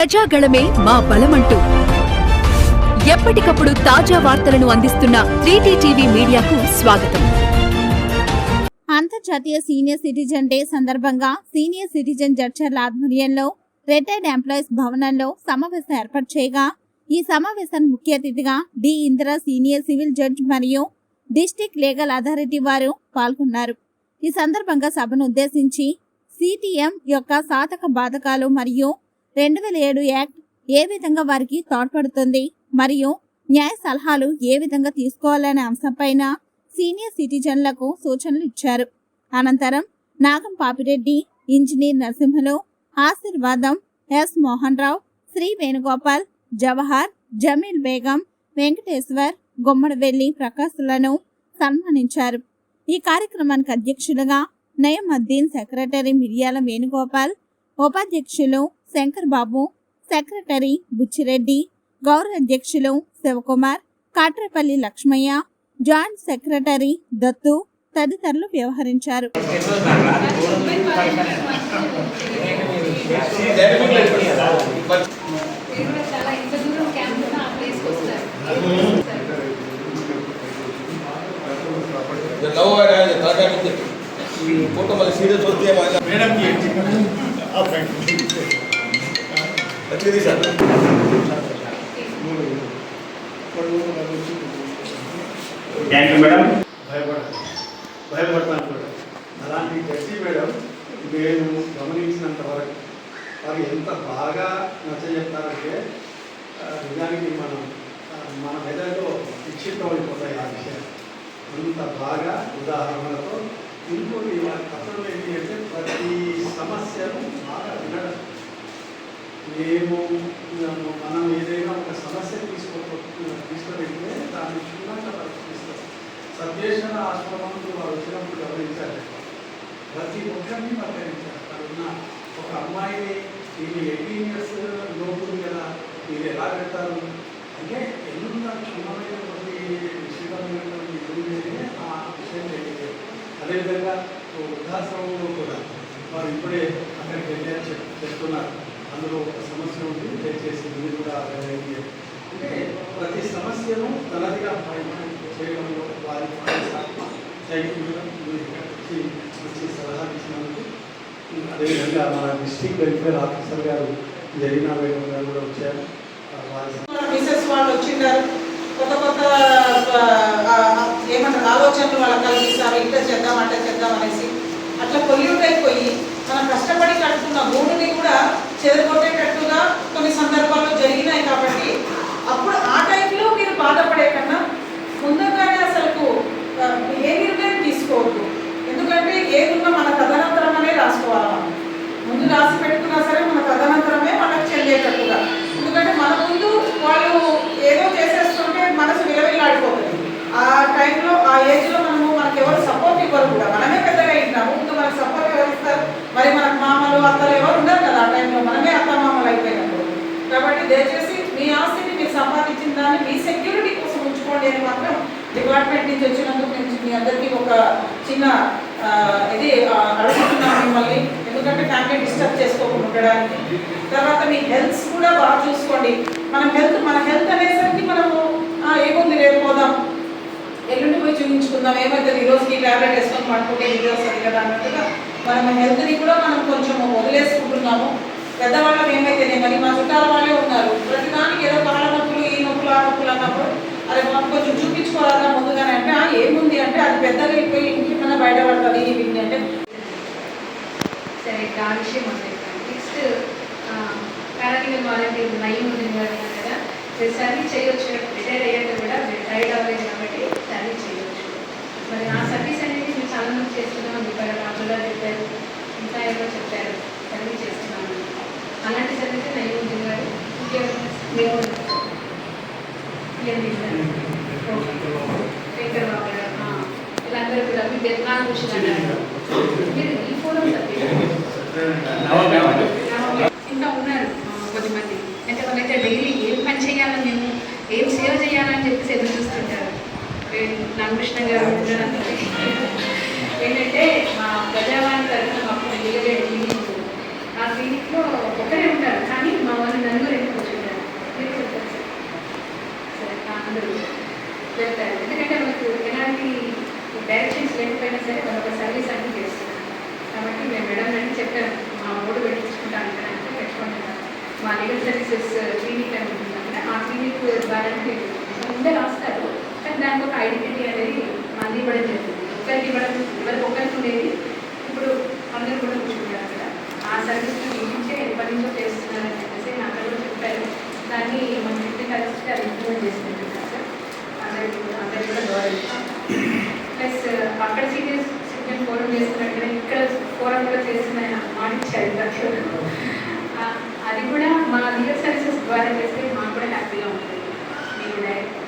ప్రజాగళమే మా బలమంటూ. ఎప్పటికప్పుడు తాజా వార్తలను అందిస్తున్న త్రీటీ టీవీ మీడియాకు స్వాగతం. అంతర్జాతీయ సీనియర్ సిటిజన్ డే సందర్భంగా సీనియర్ సిటిజన్ జడ్చర్ల ఆధ్వర్యంలో రిటైర్డ్ ఎంప్లాయీస్ భవనంలో సమావేశం ఏర్పాటు చేయగా ఈ సమావేశం ముఖ్య అతిథిగా D. Indira senior civil judge మరియు డిస్టిక్ లీగల్ అథారిటీ వారు పాల్గొన్నారు. ఈ సందర్భంగా సభను ఉద్దేశించి సిటిఎం యొక్క సాధక బాధకాలు మరియు రెండు వేల ఏడు యాక్ట్ ఏ విధంగా వారికి తోడ్పడుతుంది? మరియు న్యాయ సలహాలు ఏ విధంగా తీసుకోవాలనే అంశంపైన సీనియర్ సిటిజన్లకు సూచనలు ఇచ్చారు. అనంతరం నాగం పాపిరెడ్డి ఇంజనీర్ నరసింహలు ఆశీర్వాదం ఎస్ మోహన్ రావు శ్రీ వేణుగోపాల్ జవహర్ జమీల్ బేగం వెంకటేశ్వర్ గుమ్మడివెల్లి ప్రకాశులను సన్మానించారు. ఈ కార్యక్రమానికి అధ్యక్షులుగా నయమద్దీన్ సెక్రటరీ మిర్యాల వేణుగోపాల్ ఉపాధ్యక్షులు శంకర్ బాబు సెక్రటరీ బుచ్చిరెడ్డి గౌరవ అధ్యక్షులు శివకుమార్ కాట్రేపల్లి లక్ష్మయ్య జాయింట్ సెక్రటరీ దత్తు తదితరులు వ్యవహరించారు. సీరియస్ వస్తే మేడం వచ్చింది సార్ థ్యాంక్ యూ మేడం భయపడదు భయపడతాను కూడా అలాంటి జడ్జి మేడం నేను గమనించినంత వరకు వారు ఎంత బాగా నచ్చ చెప్తారంటే నిజానికి మనం మన మెదడులో నిక్షిప్తమైపోతాయి ఆ విషయాలు. అంత బాగా ఉదాహరణలతో ఇంకోటి వారి కథలు ఏంటి అంటే ప్రతి సమస్యను బాగా వినడం మేము మనం ఏదైనా ఒక సమస్య తీసుకో తీసుకువెళ్తే దాన్ని క్షుణ్ణంగా పరిశీలిస్తాం సద్దేశన ఆశ్రమంలో వారు వచ్చినప్పుడు గమనించారు ప్రతి ఒక్కరిని పలకరించారు అక్కడ ఉన్న ఒక అమ్మాయిని ఇది ఎయిటీన్ ఇయర్స్ లోపు ఉంది కదా మీరు ఎలా పెడతారు అంటే ఎంత క్షుణ్ణమైనటువంటి విషయమైనటువంటి ఇది ఆ విషయం తెలియదు అదేవిధంగా వృద్ధాశ్రమంలో కూడా వారు ఇప్పుడే అక్కడికి వెళ్ళారు చెప్ చెప్తున్నారు. అందులో ఒక సమస్య ఉంది దయచేసి మీరు కూడా వెళ్ళండి. అంటే ప్రతి సమస్యను తనదిగా చేయడంలో వారి థ్యాంక్ యూ వచ్చి మంచి సలహా ఇచ్చినందుకు. అదేవిధంగా మన డిస్ట్రిక్ట్ వెల్ఫేర్ ఆఫీసర్ గారు జరిగిన వేగం గారు కూడా వచ్చారు. వారి మిసెస్ వాళ్ళు వచ్చిండారు. కొత్త కొత్త ఏమంటారు ఆలోచనలు వాళ్ళకి కలిగిస్తారు ఇట్లా చేద్దాం అట్లా చేద్దాం అనేసి. అట్లా పొల్యూట్ అయిపోయి మనం కష్టపడి కట్టుకున్న భూమిని కూడా చెదరగొట్టేటట్టుగా కొన్ని సందర్భాల్లో జరిగినాయి కాబట్టి అప్పుడు ఆ టైంలో మీరు బాధపడే కన్నా ముందుగానే అసలుకు ఆ, ఏ నిర్ణయం తీసుకోవద్దు ఎందుకంటే ఏదున్నా మన తదనంతరం అనే రాసుకోవాలి మనం ముందు రాసి పెట్టుకున్నా సరే మన తదనంతరమే మనకు చెల్లేటట్టుగా ఎందుకంటే మన ముందు వాళ్ళు ఏదో చేసేస్తుంటే మనసు విలవిల్లాడిపోతుంది ఆ టైంలో ఆ ఏజ్లో మనము మనకు ఎవరు సపోర్ట్ ఇవ్వరు కూడా మనమే పెద్దగా అయినాము ముందు మనకు సపోర్ట్ ఎవరు ఇస్తారు మరి మనకు భర్తలు ఎవరు ఉన్నారు కదా? ఆ టైంలో మనమే అత్తమామలు అయిపోయినప్పుడు. కాబట్టి దయచేసి మీ ఆస్తిని మీరు సంపాదించిన దాన్ని మీ సెక్యూరిటీ కోసం ఉంచుకోండి అని మాత్రం డిపార్ట్మెంట్ నుంచి వచ్చినందుకు నేను మీ అందరికీ ఒక చిన్న ఇది అడుగుతున్నాను మిమ్మల్ని. ఎందుకంటే ఫ్యామిలీ డిస్టర్బ్ చేసుకోకుండా ఉండడానికి. తర్వాత మీ హెల్త్ కూడా బాగా చూసుకోండి. మన హెల్త్ మన హెల్త్ అనేసరికి మనము ఏముంది రేపు పోదాం. ఎల్లుండి పోయి చూపించుకుందాం ఏమవుతుంది ఈ టాబ్లెట్ వేసుకొని పడుకుంటే ఇది వస్తుంది కదా అన్నట్టుగా మనం హెల్త్ని కూడా మనం కొంచెం వదిలేసుకుంటున్నాము. పెద్దవాళ్ళం ఏమైతేనే మరి మా చుట్టాల వాళ్ళే ఉన్నారు. ప్రతిదానికి ఏదో కాళ్ళ నొప్పులు ఈ నొప్పులు ఆ నొప్పులు అన్నప్పుడు అరే మాకు కొంచెం చూపించుకోవాలన్నా ముందుగానే? అంటే "ఆ, ఏముంది? అంటే అది పెద్దగా అయిపోయి ఇంకేమైనా బయటపడుతుంది ఇది అంటే. సరే ఆ విషయం నెక్స్ట్ పారాలీగల్ వాలంటీర్ నయం ఉంది కదా. మీరు సర్వీస్ చేయొచ్చు రిటైర్ అయ్యాక కూడా రిటైర్డ్ అవ్వలేదు కాబట్టి సర్వీస్ చేయొచ్చు. మరి ఆ సర్వీస్ అనేది మీరు చాలా మంది చేస్తున్నామని చెప్పారు రాజులా చెప్పారు ఇంకా చెప్పారు. సర్వీస్ చేస్తున్నాను. అలాంటి సర్వీస్ నయం ఉంది గారు వీళ్ళందరూ కూడా మీ బెత్నాలు కృష్ణ గారు మీరు ఈ ఫోరం ఇంకా ఉన్నారు ఆ, కొద్దిమంది అంటే వాళ్ళైతే డైలీ ఏం పని చేయాలని మేము ఏం సేవ చేయాలని చెప్పేసి ఎదురు చూస్తుంటారు. నాగకృష్ణ గారు ఉండడంతో ఏంటంటే మా ప్రజావాణి తరఫున మాకు లీగల్ ఆ క్లినిక్లో ఒకరే ఉంటారు కానీ మా వాళ్ళు నలుగురు ఎందుకు కూర్చుంటారు మీరు చెప్తారు సార్ సరే అందరూ వెళ్తారు ఎందుకంటే మనకు ఎలాంటి డైరెక్షన్స్ లేకపోయినా సరే వాళ్ళు ఒక సర్వీస్ అన్ని చేస్తున్నాను కాబట్టి మేము మేడం అని చెప్పాను మా మూడు పెట్టించుకుంటాను ఇక్కడ అంటే పెట్టుకుంటున్నాను మా లీగల్ సర్వీసెస్ క్లినిక్ అని ఉంటుంది ఆ క్లినిక్ ద్వారా ముందే రాస్తారు కానీ దానికి ఒక ఐడెంటిటీ అనేది మళ్ళీ ఇవ్వడం జరిగింది ఒకరికి ఇవ్వడం ఎవరికి ఒకరికి ఉండేది ఇప్పుడు అందరూ కూడా కూర్చుంటారు అక్కడ ఆ సర్వీస్ చూపించే ఎప్పటి నుంచో చేస్తున్నారని చెప్పేసి నాకు కూడా చెప్పారు దాన్ని మనం ఇంటి కలిసి అది ఇంప్లిమెంట్ చేసుకుంటున్నాం సార్ అందరికీ కూడా అందరికీ కూడా గౌరవిస్తాం ప్లస్ అక్కడ సీనియర్ సిటిజన్ ఫోరం చేస్తున్నట్టుగా ఫోరంలో చేసిన కూడా మాటిచ్చారు అది కూడా మా లీగల్ సర్వీసెస్ ద్వారా చేస్తే మాకు కూడా హ్యాపీగా ఉంటుంది. మీరు డైరెక్ట్